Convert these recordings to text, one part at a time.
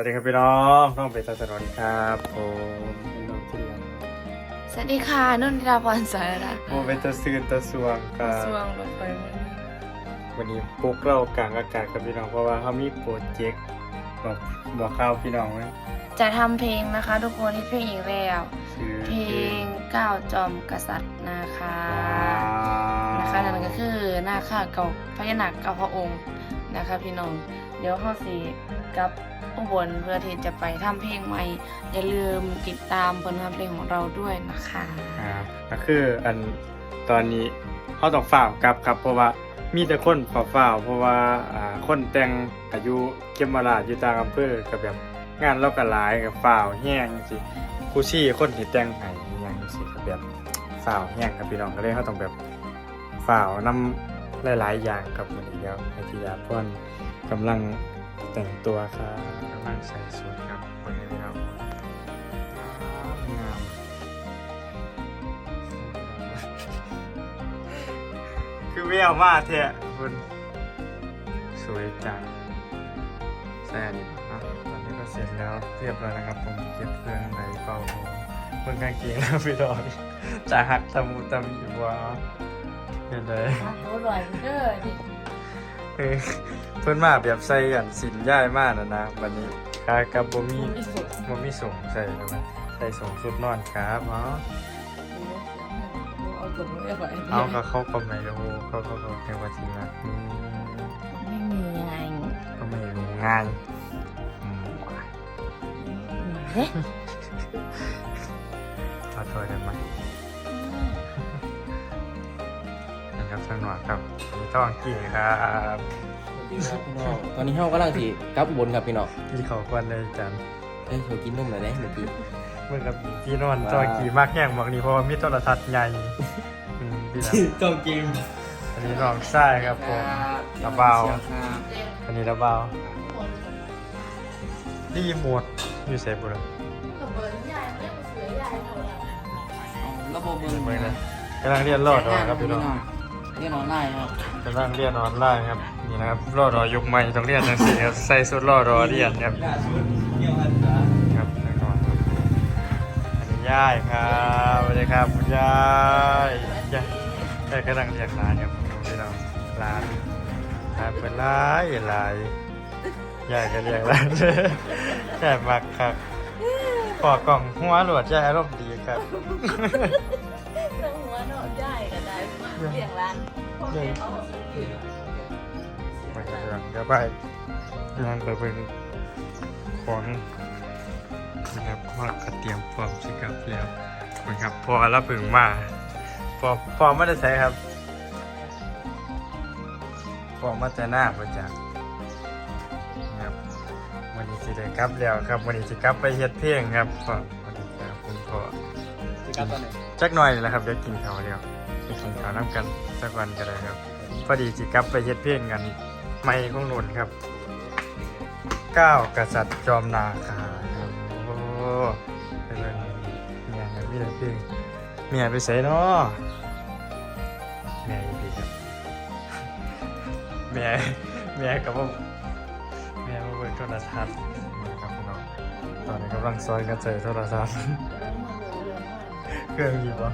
วัสดีครับพี่น้องน้องเป็นตาสนนครับผมพี่น้องที่รักสวัสดีค่ะนุ่นธิดาพรสายรัตน์โมเป็นตาซืนตาสวงคกรัระบทรวงรถไฟวันนี้ปลุกเรากลางอากาศครับพี่น้องเพราะว่าเขามีโปรเจกต์บอกบอกข่าวพี่น้องไว้จะทำเพลงนะคะ ทุกคนที่เพลงอีกแล้วชื่อเพลงก้าวจอมกษัตริย์นะคะนะคะนั่นก็คือหน้าค่าเก่าพญานาคเก่าพระองค์นะคะ พี่น้อง เดี๋ยวเข้าสีกับ อุบลเพื่อที่จะไปทำเพลงใหม่ อย่าลืมติดตามผลงานเพลงของเราด้วยนะคะอ่าก็คืออันตอนนี้เขาต้องฝ่าวกลับครับ เพราะว่ามีแต่คนฝ่าวฝ่าวเพราะว่าอ่าคนแต่งอายุเข้มมาลาดอยู่ต่างอำเภอกับแบบงานเราก็หลายกับฝ่าวแห้งสิผู้ชี้คนที่แต่งให้อหย่างสิครับแบบฝ่าวแห้งครับพี่น้องก็เลยเขาต้องแบบฝ่าวนำหลาย ๆ อย่างครับวันนี้เดียวไอทียาพ่นกำลัง แต่งตัวครับกำลังใส่ชุดครับวันนี้ครับงามคือไม่เอามาเถอะคุณสวยจังใช่ดิอะตอนนี้ก็เสร็จแล้วเรียบร้อยนะครับ ผมเก็บเครื่องในเป่าผมเพิ่งกางเกงแล้วพี่ดอนจะหักตะมูตะมีวะเห็นเลย อร่อยเด้อ ดิเออเพิ่นมาแบบใส่อันสินย่ายมากนะนะวันนี้คากับบ่มีบ่มีส่งใส่แล้วนะใส่ส่งสุดนอนครับอ๋อเอาตัวไม่ไหวเอาก็เขาก็ไม่รู้เขาก็เขาแค่ว่าทีมาอืมไม่มีไงก็ไม่รู้ง่ายอืมเฮ้ยขอโทษได้ไหม นะครับสนวนครับมีต้องกี่ครับสวัสดีครับพี่น้องตอนนี้เฮากำลังสิกลับอุบลครับพี่น้องพี่เขาควันเลยจันเอ้ยโชว์กินนมหน่อยได้เมื่อกี้เมื่อกับพี่นอนต้องกี่มากแห้งบอกนี่เพราะว่ามีโทรทัศน์ใหญ่อืมพี่นะต้องกินอันนี้น้องใช่ครับผมระเบาอันนี้ระเบาดีหมดอยู่เซฟบุรีระบบเบิ่งเมื่อนะกำลังเรียนรอดอครับพี่น้อง เรียนออนไลน์ครับกำลังเรียนออนไลน์ครับนี่นะครับรอดอยุคใหม่ต้องเรียนจังสี่ครับใส่สุดรอดอเรียนครับครับแน่นอนครับอันนี้ย่ายครับสวัสดีครับคุณยายยายยายกำลังเรียนร้านครับผมพี่น้องร้านร้านเป็นร้ายหลายยายก็เรียกร้านยายมักครับปอกกล่องหัวหลวดยายอารมณ์ดีครับต้องหัวโนดได้ก็ได้เสียงร้าน ไปเดี๋ยวเดี๋ยวไปงานไปเป็นของนะครับพ่อก็เตรียมพร้อมสิครับแล้วนะครับพอแล้วพึ่งมาพอพอไม่ได้ใช้ครับพอมาแต่หน้าประจักนะครับวันนี้สิได้กลับแล้วครับวันนี้สิกลับไปเฮ็ดเพลงครับพอวันนี้ครับคุณพ่อสิกลับตอนไหนจักหน่อยนี่แหละครับเดี๋ยวกินข้าวเดียว ไปกินข้าวน้ำกันสักวันก็ได้ครับ พอดีสิกลับไปเฮ็ดเพลงกันไม่ของนุ่นครับก้าวกษัตริย์จอมนาคาครับโอ้ไปเบิ่งเมียครับมีแต่เพลงเมียไปใส่เนาะเมียอีกทีครับเมียเมียกับว่าเมียมาเบิ่งโทรทัศน์นะครับพี่น้องตอนนี้กำลังซอยกันใส่โทรศัพท์เครื่องหยิบวะ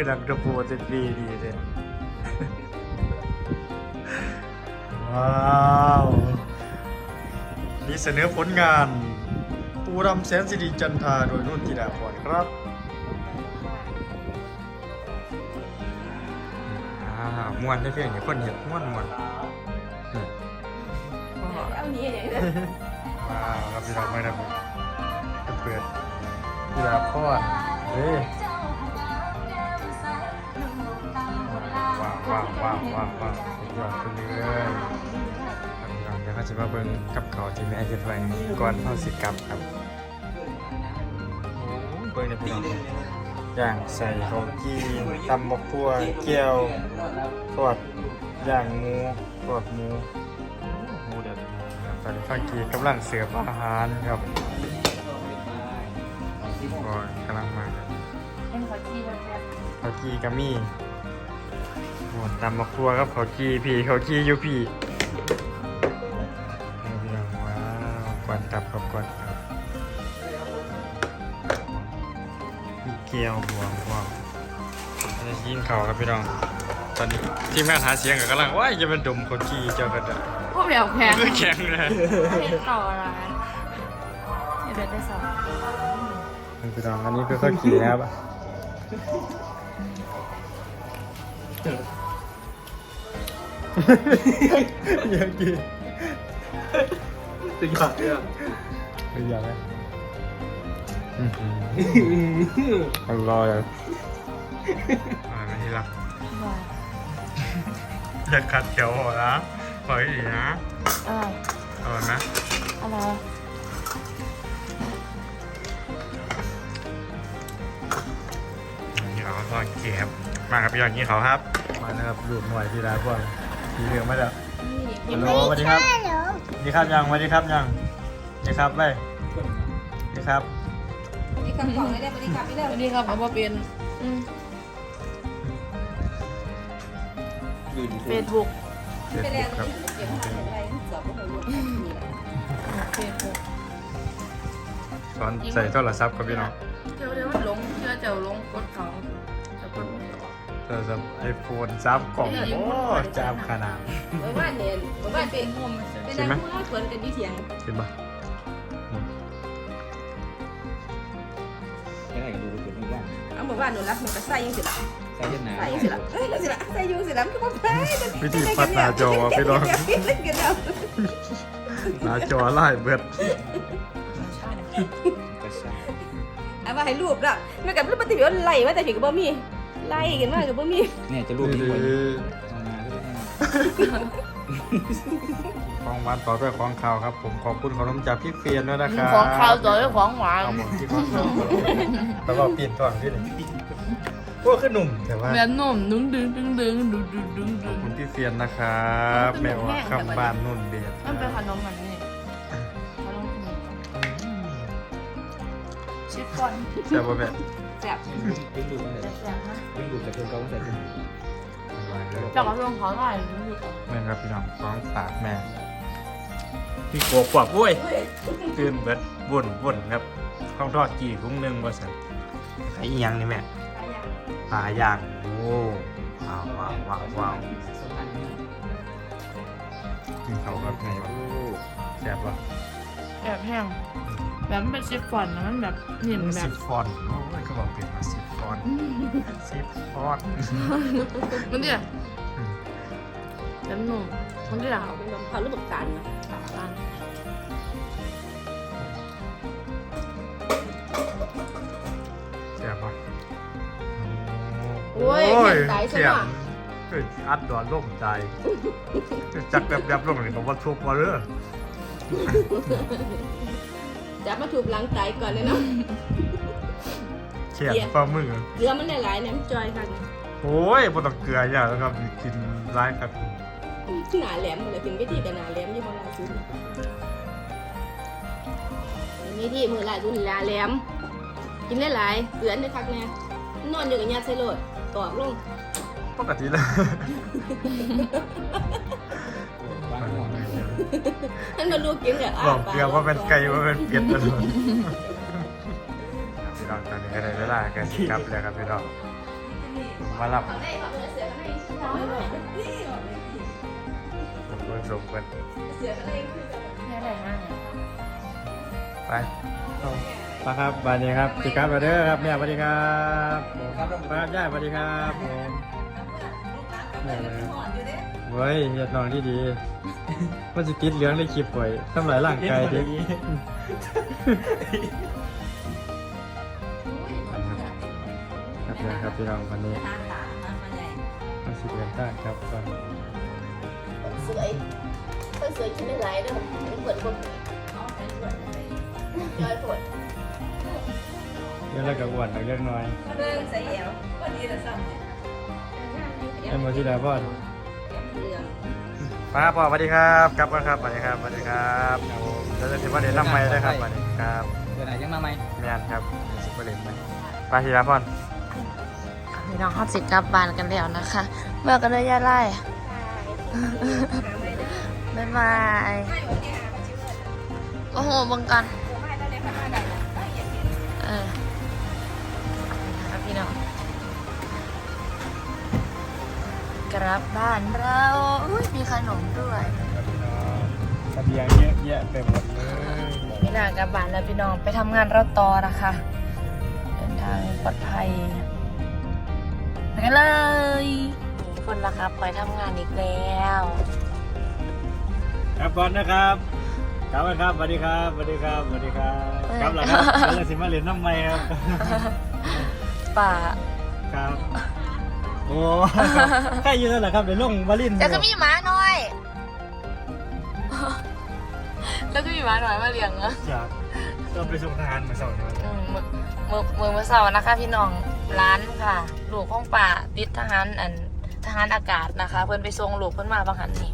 คือดังกระปูติดดีดีเลยว้าวนี่เสนอผลงาน ปูรำแสนสิริจันทราโดยนุ่นจิดาพรครับอามวนได้เพียงอย่างคนเห็นมวนมวนเอานี้เลยว้าวครับพี่น้องไม่ได้เปิดกีฬาพอดเฮ้ ว้าวว้าวว้าวสุดยอดไปเลยครับน้องเดี๋ยวเขาจะมาเบิ่งกับเขาที่แม่เฮ็ดไว้ก่อนเข้าสิกลับครับโอ้เบิ่งในพี่น้องอย่างใส่ข้าวจีนตำบักทั่วเกี๊ยวทอดย่างหมูทอดหมูหมูเด็ดนะครับตอนนี้ฟังกีกำลังเสิร์ฟอาหารครับก็กำลังมาครับกีกัมี่ ดตำมะครัวครับเขากีพี่เขากีอยู่พี่เอาพี่น้องว้าวก่อนตับครับก่อนครับมีเกี๊ยวบวงบวงอันนี้ยิงเขาครับพี่น้อง ตอนนี้ทีมงานหาเสียงก็กำลังว่าจะเป็นดมเขากีเจ้ากันอะพวกแบบแข็งคือแข็งเลยเห็นต่ออะไรเดี๋ยวได้สองพี่น้องอันนี้คือข้าวกีนะครับอ ยากกินสุดยอดเลยไม่ยากเลยอร่อยอร่อยไหมที่รักอยาขัดเขียวหัวนะขออีนะอะไรอร่อยไหมอะไรนี่เราก็ทอดเกี๊ยวมาครับพี่ยอดกินเขาครับ มานะครับหลูกหน่วยที่ร้านพวก สีเหลืองมาแล้วฮัลโหลสวัสดีครับสวัสดีครับยังสวัสดีครับยังสวัสดีครับไปสวัสดีครับนี่คำบอกเลยได้ปฏิกรรมไม่ได้วันนี้ครับผมมาเป็นอยู่ดีเฟซบุ๊กไปแล้วครับเก็บของอะไรสอบก็คงรู้นี่แหละเฟซบุ๊กสอนใส่โทรศัพท์กับพี่น้องเดี๋ยวเดี๋ยวมันหลงเชื่อเจ้าหลงกด ทรศัพท์ไอโฟนซับกล่องโอ้จับขนาดเมื่อวานเนี่ยเมื่อวานเป็นงมมันจะเป็นนางผู้น้อยสวนกันยี่เถียงเห็นปะยังไงก็ดูไปถึงว่างเอาเมื่อวานหนูรับมันก็ใส่ยังสิละใส่ยันหนาใส่ยังสิละเอ้ยสิละใส่ยูสิละคือว่าใส่วิธีพัฒนาจอพี่น้องเล่นกันแล้วหน้าจอไล่เบิดกระชากเอามาให้รูปละไม่กับรูปปฏิบัติไล่มาแต่ถึงกับบ่มี ไล่กันมากับบ่มี เนี่ยจะรูปนี้ไว้นี่เอามาก็ได้ของหวานต่อด้วยของข้าวครับ ผมขอบคุณขนมจากพี่เฟียนด้วยนะครับของข้าวต่อด้วยของหวานเอาหมดที่ของข้าวแล้วก็เปลี่ยนตัวพี่นี่พวกขึ้นหนุ่มแต่ว่าแม่นุ่มดึงดึงดึงดึงดึงดึงดึงขดึอบงคุณพี่เฟียนนะครับแม่ว่าคำบ้านนุ่นเบียดมันเป็นขนมแบบนี้ขนมขนมชิฟฟ่อนใช่ป่ะแม่ แซ่บดึงดูดมาเลยแซ่บนะดึงดูดจากเครื่องเก่ามาใส่ขึ้นจากกระทรวงขอหน่อยรู้สึกแม่ครับพี่น้องของฝากแม่พี่ขวบขวบโว้ยตื่นเบิดวุ่นวุ่นครับข้าวทอดกี่คุ้งหนึ่งว่าสันไอ้อีหยังนี่แม่ปลาย่างโอ้ว้าวว้าวว้าวว้าวกินเขาครับไงวะแซ่บปะแบบแห้ง แบบมันเป็นชิฟฟ่อนนะมันแบบเห็นแบซิบฟฟอนโอ้ยเขาบอกเป็นมาซิฟฟอนซิฟฟอนมันเนี่ยแบบนุ่มมันเนี่ยเอาเป็นความรู้สึกกันนะร้านแซ่บปะโอ้ยแข็งใจใช่แซ่บไหมเฮ้ยอัดดอนล่มใจ จักแบบแบบลงเลยผมว่าทุบมาเรื่อ จับมาถูกล้างไตก่อนเลยเนาะเขียนฝ่ามือเกลือมันหลายๆเนี่ยมันจอยกันโอ้ยบ่ต้องเกลืออย่างแล้วครับกินร้ายครับหนาแหลมหมดเลยถึงวิธีกับหนาแหลมอยู่บนลายซุนมีที่มือลายซุนหนาแหลม กินหลายๆเกลือในคักแน่นอนอยู่กับยาใส่โลดตอกลงปกติแล้ววาง หัวท่านมาลูกกินกับบอกเกลือว่าเป็นไก่ว่าเป็นเป็ดตลอดพี่น้องตอนนี้ก็ได้เวลากันสิครับแล้วครับพี่น้องมาหลับผมก็ส่งกันแค่ไหนมากเนี่ยไปเอาไปครับบานนี้ครับสิครับมาเด้อครับแม่สวัสดีครับผมไปครับย่าสวัสดีครับผมแม่เลยเว้ยเฮ็ดน้องที่ดี มันจะติดเหลืองในคลิปไว้ทำลายร่างกายเด็กครับนะครับพี่น้องวันนี้มาสิเดือนตั้งครับก่อนสวยคนสวยกินหลายๆเด้อเหมือนคนจอยปวดเรื่องแล้วก็อ้วนเรื่องน้อยเบิ่งใส่แอวพอดีละซ้ำเอ็มมาที่ดาบอนเรื่อง ป้าพ่อสวัสดีครับกลับกันครับสวัสดีครับสวัสดีครับผมแล้วจะถือว่าเดี๋ยวน้ำไม้ได้ครับสวัสดีครับเดี๋ยวไหนยังมาไหมแมนครับสุภเล่นไหมป้าที่ดาบอนน้องเขาสิกลับบ้านกันแล้วนะคะ เมื่อกันเลยย่าไล่บ๊ายบายโอ้โหบังกันเออ กลับบ้านเราอุ๊ยมีขนมด้วยกระเบียงเยอะแยะไปหมดเลยพี่นางกลับบ้านแล้วพี่น้องไปทำงานรถต่อนะคะ เดินทางปลอดภัยไปกันเลยคนละครับไปทำงานอีกแล้วครับก่อนนะครับกลับมาครับสวัสดีครับสวัสดีครับสวัสดีครับกลับแล้วครับเดี๋ยวเราสิมาเรียนน้ำใหม่ครับป่าครับ โอ้ใกล้อยืนแล้วเหรอครับเดี๋ยวลงวาลินแล้วก็มีหมาหน่อย แล้วก็มีหมาหน่อยมาเลี้ยงอะจากเราไปส่งทหารมาสอนครับอืมมือมือมือมือเสาร์นะคะ พี่น้องร้านค่ะลูกของป่าติดทหารอันทหารอากาศนะคะ เพิ่นไปส่งลูกเพิ่นมาบางหันนี่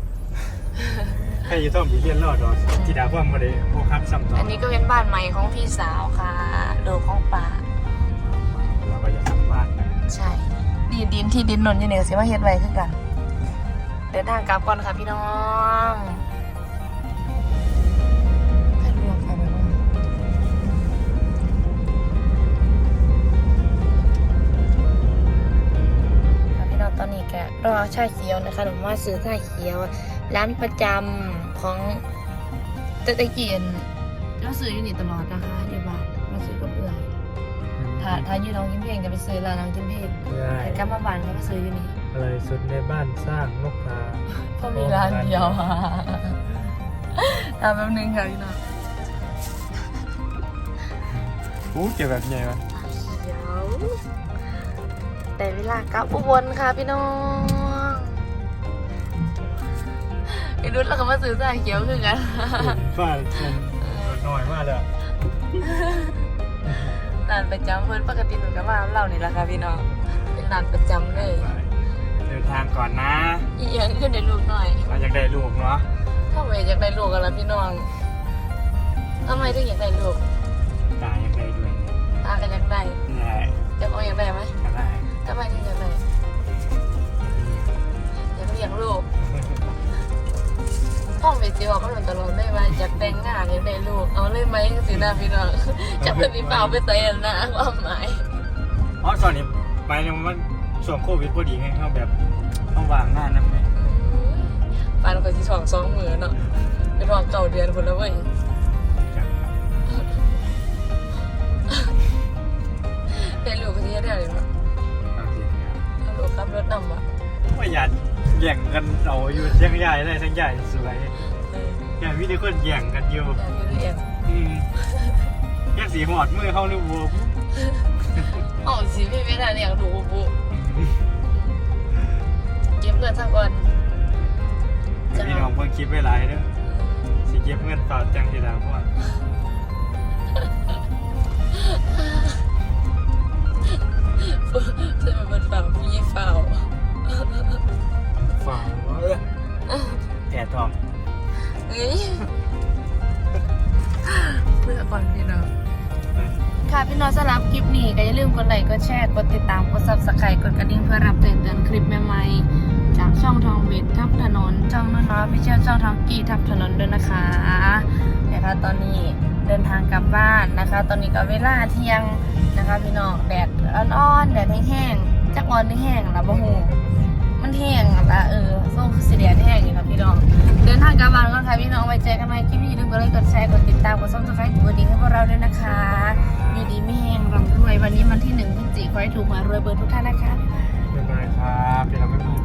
ใครอยู่ต้องมีเรียนรอดดอกที่ดาความมาเลยโอ้ครับซ้ำต่ออันนี้ก็เป็นบ้านใหม่ของพี่สาวค่ะลูกของป่าเราก็จะทำบ้านนะใช่ ดีดินที่ดินนนอยู่เนี่ยสิมาเฮ็ดไว้คือกัน เดินทางกลับก่อนค่ะพี่น้องไปรวมไปแบบว่าค่ะพี่น้องตอนนี้แกรอชาเขียวนะคะหนูมาซื้อชาเขียว ร้านประจำของตะตะเกียนเราซื้ออยู่นี่ตลอดนะคะ ถ้าถ้าอยู่น้องกิมเพลงจะไปซื้อร้านน้องกิมเพลงใช่แต่กลับมาบ้านก็มาซื้ออยู่นี่อะไรสุดในบ้านสร้างนกพาเพราะมีร้านเดียวอะตามแป๊บนึงค่ะพี่น้องอู้เกี่ยวแบบไงวะเขียวแต่เวลากลับอุบลค่ะพี่น้องไอ้รุ่นเราก็มาซื้อสายเขียวคือกันบ้านเป็นน้อยมากเลยอะ ร้านประจำเพื่อนปกติหนูก็มาเรานี่แหละค่ะพี่น้องเป็นร้านประจำเลยเดินทางก่อนนะอีหยังขึ้นในลูกหน่อยเราอยากได้ลูกเนาะทำไมอยากได้ลูกกันล่ะพี่น้องทำไมถึงอยากได้ลูกตาอยากได้ด้วยตาก็อยากได้นี่แหละเจะพองอยากได้ไหมก็ได้ทำไมถึงอยากได้อยากเลี้ยงลูก พ่อเมจิบอกก็หนุนตลอดได้ว่าอยากแต่งงานอยากได้ลูก เอาเลยไหมสินะพี่น้องจะเป็นพี่เปล่าไปใส่นะความหมายอ๋อตอนนี้ไปเนี่ยมันช่วงโควิดพอดีไงเขาแบบต้องวางงานนั่นไงปานก็สิสองสองมือเนาะเป็นทองเก่าเดือนคนละเว้ยแต่ลูกก็สิได้เลยเนาะบางทีเนี่ยเอาลูกขับรถนำอะว่าอยาก แย่งกันเอาอยู่เชียงใหญ่เลยเชียงใหญ่สวยเอออย่างวิธีคนแย่งกันอยู่อยากเรียนอืมแย่งสีหอดมือเข้าหรือวัวอ๋อสิพี่ไม่ได้เรียกดูบุเก็บเงินซะก่อนพี่น้องเพิ่งคลิปไว้หลายเด้อสิเก็บเงินฝากจังทีดาวเพราะว่าจะมาเป็นฝั่งผู้ยี่ฝ่ พี่น้องสำหรับคลิปนี้ก็อย่าลืมกดไลค์ กดแชร์ กดติดตาม กด subscribe กดกระดิ่งเพื่อรับเตือนคลิปใหม่ๆ จากช่องทองเวททับถนน ช่องน้อยๆพิเชียช่องทองกี้ทับถนนด้วยนะคะนะคะตอนนี้เดินทางกลับบ้านนะคะ ตอนนี้ก็เวลาเที่ยงนะคะพี่น้องแดดอ่อนๆแดดแห้งๆจักอ่อนหรือแห้งล่ะบ่ฮู้ มันแห้งละเออโซ่สีแดงแห้งนี่ค่ะพี่น้อง เดินทางกลับบ้านก่อนค่ะพี่น้องไว้เจอกันใหม่คลิปนี้อย่าลืมกดไลค์กดแชร์กดติดตามกดซับสไครต์กดกระดิ่งให้พวกเราด้วยนะคะอยู่ดีไม่แห้งร่ำรวยวันนี้มันที่หนึ่งพฤศจิกายนถูกมารวยเบอร์ทุกท่านนะคะบ๊ายบายครับเป็น้องบ๊ายบาย